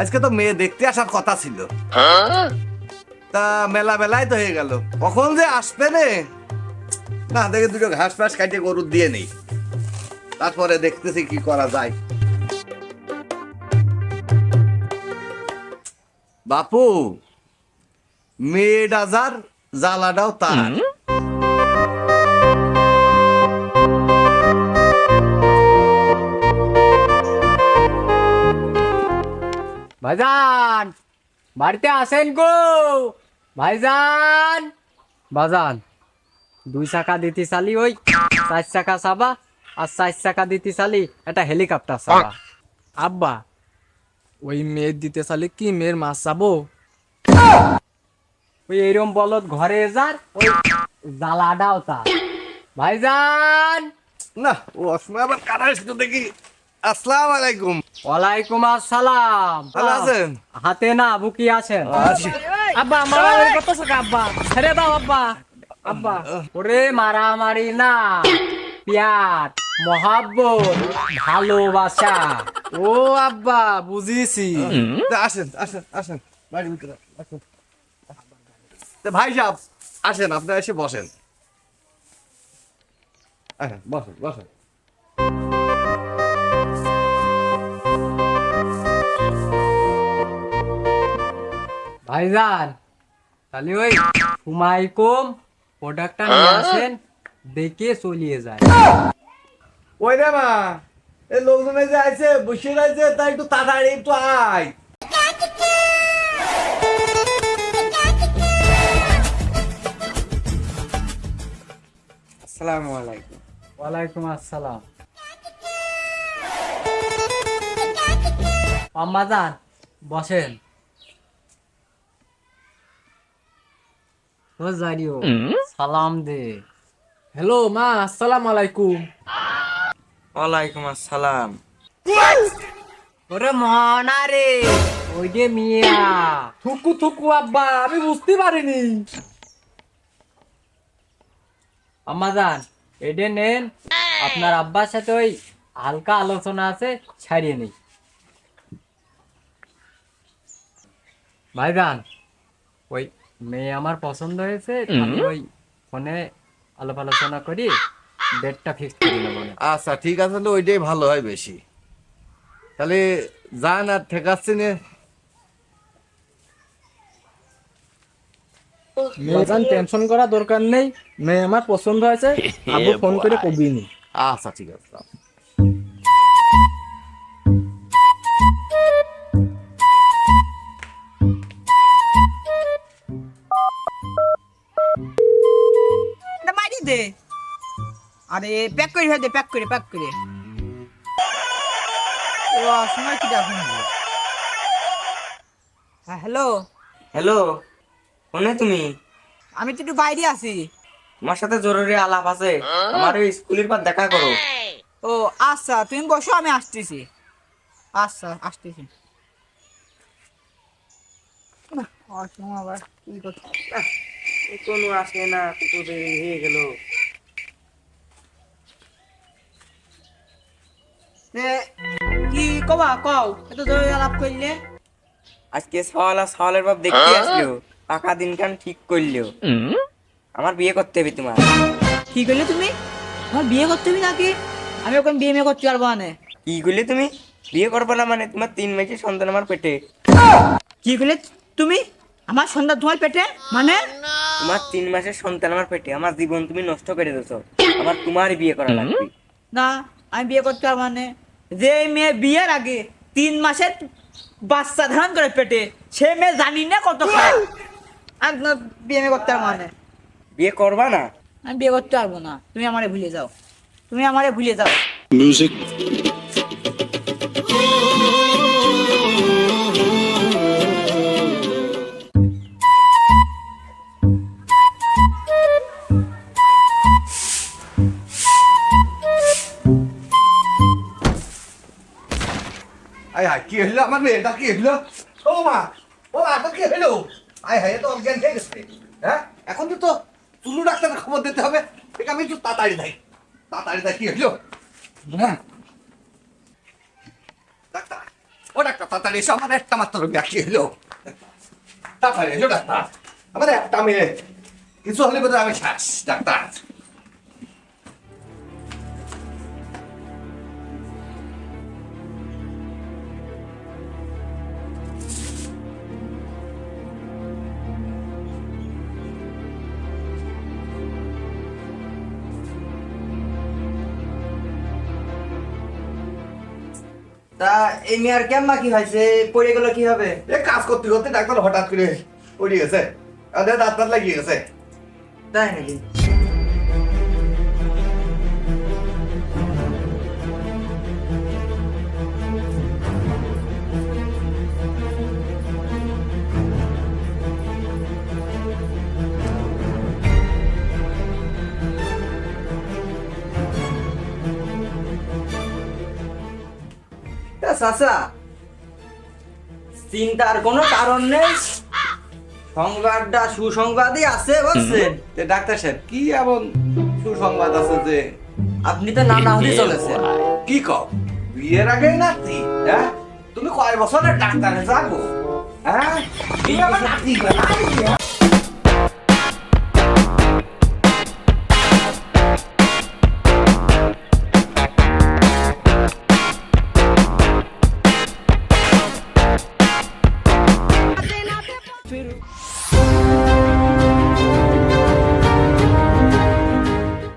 আজকে তো মেয়ে দেখতে আসার কথা ছিল। তা মেলা বেলায় তো হয়ে গেল। কখন যে আসবে নে? না, দেখে দুটো ঘাস ফাস কাটিয়ে গরু দিয়ে নেই। তারপরে দেখতেছি কি করা যায়। বাপু মেয়েটা যার জ্বালাটাও তার। ভাইজান বাড়িতে আসেন গো। ভাইজান বাজান দুই চাকা দিতে চালি ওই চার চাকা চাবা আর চার চাকা দিতে চালি একটা হেলিকপ্টার চাবা। আব্বা ওই মেয়ের দিতে চালি কি মেয়ের মাছ চাবো? ওই এরম বলত ঘরে যার ওই জ্বালাটাও তার। ভাইজান না ও অসময় আবার কারা এসেছ দেখি। আসসালাম আলাইকুম। ওয়ালাইকুম আসসালাম। ভালো আছেন? হাতে না বুকি আছেন। আব্বা আমার কত টাকা আব্বা ছেড়ে দাও আব্বা। আব্বা ওরে মারামারি না। পিয়ার মহাব্বত ভালোবাসা। ও আব্বা বুঝিছি আসেন আসেন আসেন। বাড়ির ভিতরে আসেন। ভাই সাহেব আসেন আপনারা এসে বসেন। আসেন বসেন বসেন। ভাইজান তাহলে ওই হুমাই কম প্রোডাক্টটা নিয়ে আসেন দেখে চলিয়ে যায়। ওই রে মা এই লোকজনে যে আইছে বসে রয়েছে তাই একটু তাড়াতাড়ি একটু আয়। আসসালামু আলাইকুম। ওয়ালাইকুম আসসালাম। আম্মাজান বসেন। ও জারিও সালাম দে হ্যালো মা আসসালামু আলাইকুম ওয়ালাইকুম আসসালাম ওরে মহানা রে ওই যে মিয়া। থুকু থুকু আব্বা আমি বুঝতে পারিনি। আম্মাজান এটা নেন আপনার আব্বার সাথে ওই হালকা আলোচনা আছে ছাড়িয়ে নেই। ভাইজান ওই মেয়ে আমার পছন্দ হয়েছে আমি ওই ফোনে আলাপ আলোচনা করি ডেটটা ফিক্স করে নেব আচ্ছা ঠিক আছে তাহলে ওইটাই ভালো হয় বেশি। তাহলে যান আর ঠেকাচ্ছি নে। মেয়েজান টেনশন করা দরকার নেই। মেয়ে আমার পছন্দ হয়েছে আব্বু ফোন করে কবি নি আচ্ছা ঠিক আছে আরে প্যাক করে ফেল দে প্যাক করে প্যাক করে। ও সময় কি দেখুন হ্যাঁ হ্যালো হ্যালো কোনে তুমি? আমি তো একটু বাইরে আছি। তোমার সাথে জরুরি আলাপ আছে। আমার ওই স্কুলের পর দেখা করো। ও আচ্ছা তুমি বসো আমি আসতেছি। আচ্ছা আসতেছি। আবার কি করছে? কোনো আসে না কত দেরি হয়ে গেল। কবা কও। এত আলাপ করলে আজকে সওয়াল সওয়ালের বাপ দেখতে আসলো। পাকা দিনকান ঠিক করল। আমার বিয়ে করতে হবে তোমার। কি করলে তুমি? আমার বিয়ে করতে হবে নাকি? আমি ওখানে বিয়ে মেয়ে করতে পারব না। কি করলে তুমি? বিয়ে করবে না মানে তোমার তিন মাসের সন্তান আমার পেটে। কি করলে তুমি? আমার সন্ধ্যা তোমার পেটে? মানে? তোমার তিন মাসের সন্তান আমার পেটে। আমার জীবন তুমি নষ্ট করে দিয়েছ। আমার তোমার বিয়ে করা লাগবে। না আমি বিয়ে করতে পারব না। যে মেয়ে বিয়ের আগে তিন মাসের বাচ্চা ধারণ করে পেটে সে মেয়ে জানি না কত খায়। আমি বিয়ে মেয়ে করতে পারব না। বিয়ে করবা না? আমি বিয়ে করতে পারব না। তুমি আমারে ভুলে যাও। তুমি আমারে ভুলে যাও। Music. আয় হায় কি হইল আমার মেয়েটা কি হইল ও মা ও মা তো কি হইল আয় হায় তো অজ্ঞান হয়ে গেছে হ্যাঁ এখন তো চুলু ডাক্তারের খবর দিতে হবে ঠিক আমি একটু তাড়াতাড়ি যাই তাড়াতাড়ি যাই কি হইল হ্যাঁ ডাক্তার ও ডাক্তার তাড়াতাড়ি এসো আমার একটা মাত্র ব্যাকি হলো তাড়াতাড়ি এসো ডাক্তার আমার একটা মেয়ে কিছু হলে বোধহয় আমি ডাক্তার তা এই মেয়ার কেমন কি হয়েছে? পড়ে গেল কি হবে এ কাজ করতে করতে ডাক্তার হঠাৎ করে পড়ে গেছে। দাঁত ডাক্তার লাগিয়ে গেছে। তাই নাকি? চাচা। চিন্তার কোনো কারণ নেই। সংবাদটা সুসংবাদই আছে বুঝছেন তে ডাক্তার সাহেব কি এমন সুসংবাদ আছে যে আপনি তো নানা হতে চলেছেন কি কও? বিয়ের আগে নাতি হ্যাঁ? তুমি কয় বছরের ডাক্তারে? যাব। হ্যাঁ? কি আমার নাতি?